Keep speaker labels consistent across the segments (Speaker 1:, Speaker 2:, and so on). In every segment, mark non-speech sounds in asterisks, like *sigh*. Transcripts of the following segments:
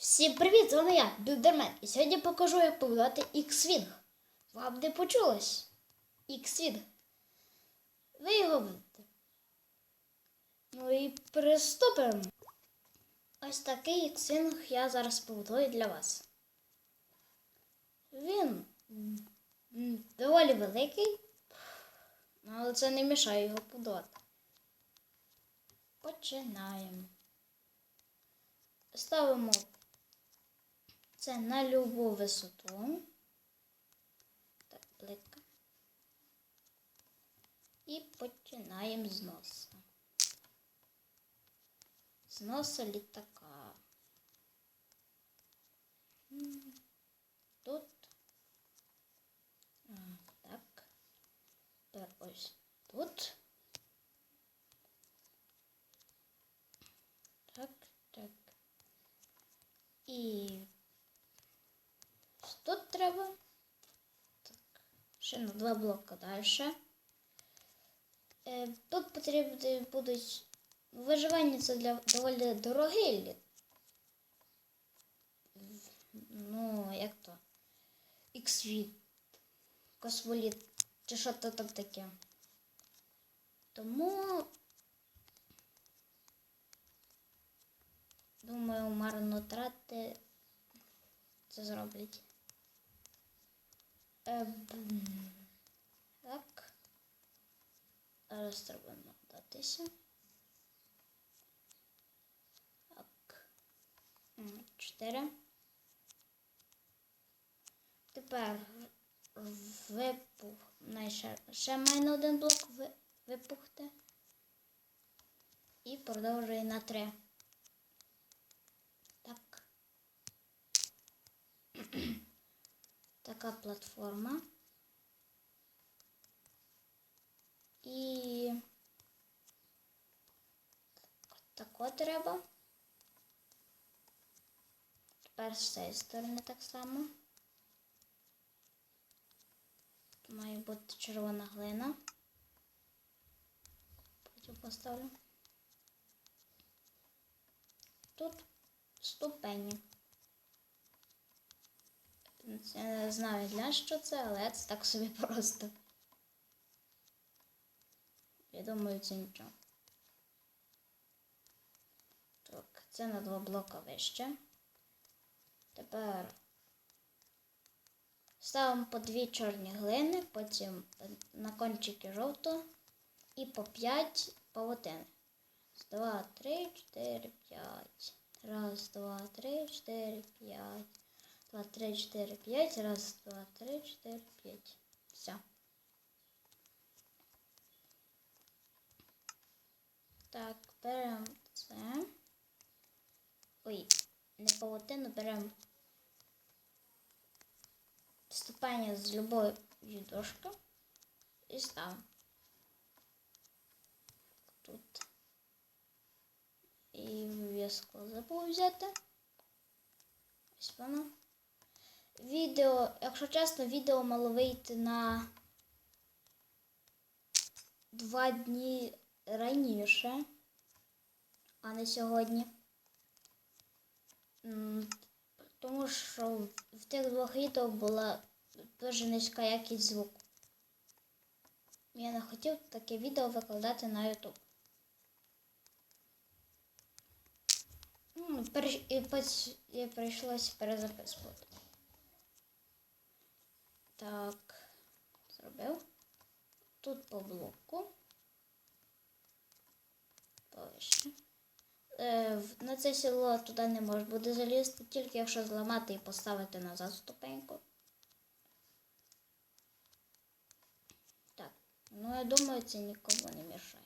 Speaker 1: Всім привіт! З вами я, Білдермен. І сьогодні покажу, як побудувати X-Wing. Вам не почулось? X-Wing. Ви його видите. Ну і приступимо. Ось такий X-Wing я зараз побудую для вас. Він доволі великий, але це не мішає його будувати. Починаємо. Ставимо це на любу висоту. Так, плитка. І починаємо з носа. З носа літака. Тут. Так. Тепер ось тут. Так, так. І треба. Так, ще на два блока далі. Е, тут потрібні будуть виживання це для доволі дорогий літ. Ну, як то? Іксвіт, космоліт, чи що то там таке. Тому Думаю, марно трати це зроблять. Так. Зараз треба надатися. Так. Чотири. Тепер випух. най- Ще, має один блок ви- випухти. І продовжує на три. Така платформа. І тако треба. Тепер з цієї сторони так само. Тут має бути червона глина. Потім поставлю. Тут ступені. Це не знаю для що це, але це так собі *laughs* просто. Я думаю, це нічого. Так, це на два блока вище. Тепер ставимо по дві чорні глини, потім на кончики жовто і по п'ять павутини. Раз, два, три, чотири, п'ять. Раз, два, три, чотири, п'ять. Два, три, чотири, п'ять. Раз, два, три, чотири, п'ять. Все. Так, беремо це. Ой, не павутину, беремо ступення з любої дошки і ставимо. Тут. І в'язку забув взяти. Ось воно. Відео, якщо чесно, відео мало вийти на два дні раніше, а не сьогодні. Тому що в тих двох відео була дуже низька якість звуку. Я не хотів таке відео викладати на YouTube. Ну, і прийшлося перезаписувати. Так, зробив. Тут по блоку. Повище. Е, на це село туди не можна буде залізти, тільки якщо зламати і поставити назад ступеньку. Так, ну я думаю, це нікому не мішає.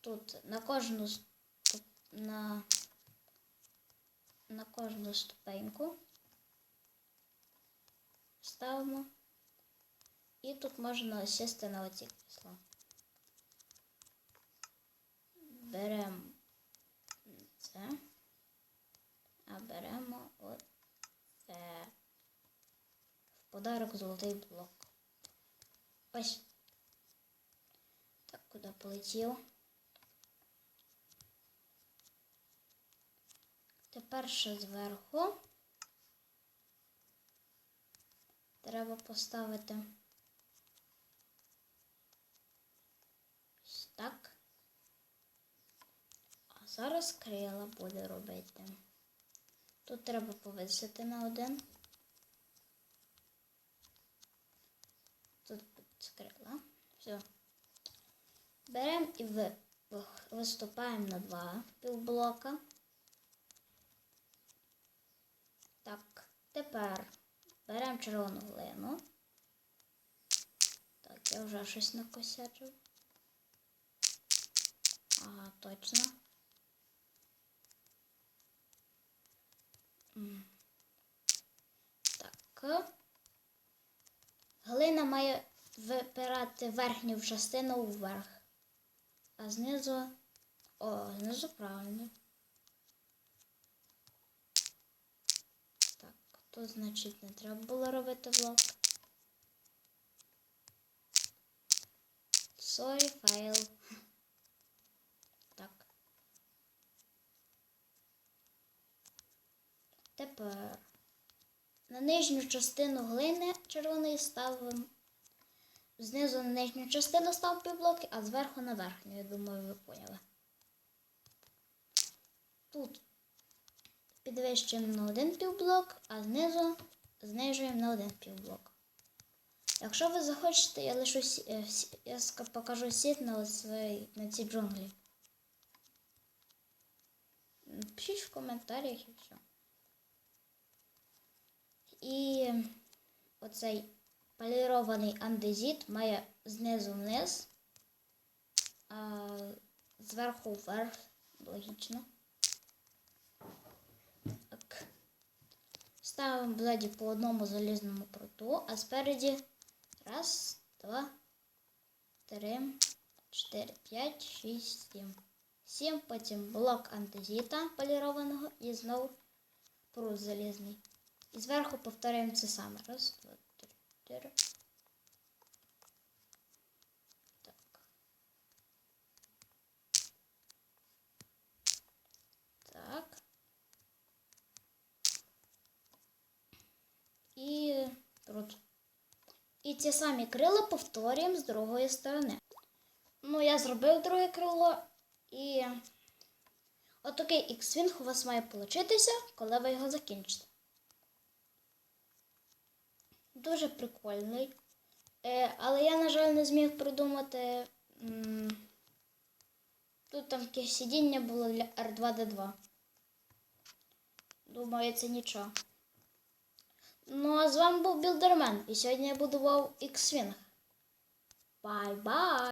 Speaker 1: Тут на кожну на... на кожну ступеньку ставимо. І тут можна сісти на оці крісла. Беремо це, а беремо оце. В подарок золотий блок. Ось. Так, куди полетів? Тепер ще зверху треба поставити ось так. А зараз крила буде робити. Тут треба повисити на один. Тут будуть крила. Все. Беремо і виступаємо на два півблока. Так, тепер беремо червону глину. Так, я вже щось накосячив. Ага, точно. Так. Глина має випирати верхню частину вверх. А знизу. О, знизу правильно. Тут, значить, не треба було робити блок. Sorry, файл. Так. Тепер на нижню частину глини червоної ставимо. Знизу на нижню частину став півблоки, а зверху на верхню. Я думаю, ви поняли. Тут підвищуємо на один півблок, а знизу знижуємо на один півблок. Якщо ви захочете, я лишу е, я покажу сіт на, свої, на ці джунглі. Пишіть в коментарях і все. І оцей полірований андезіт має знизу вниз, а зверху вверх, логічно. Так. Ставимо ззаді по одному залізному пруту, а спереді раз, два, три, чотири, п'ять, шість, сім. Сім, потім блок антизіта полірованого і знову прут залізний. І зверху повторюємо це саме. Раз, два, три, чотири. Так. Так. І прут. Ці самі крила повторюємо з другої сторони. Ну, я зробив друге крило і отакий X-Wing у вас має получитися, коли ви його закінчите. Дуже прикольний. Е, але я, на жаль, не зміг придумати. Тут там таке сидіння було для R2D2. Думаю, це нічого. Ну, а з вами був Білдермен. І сьогодні я будував X-Wing. Бай-бай!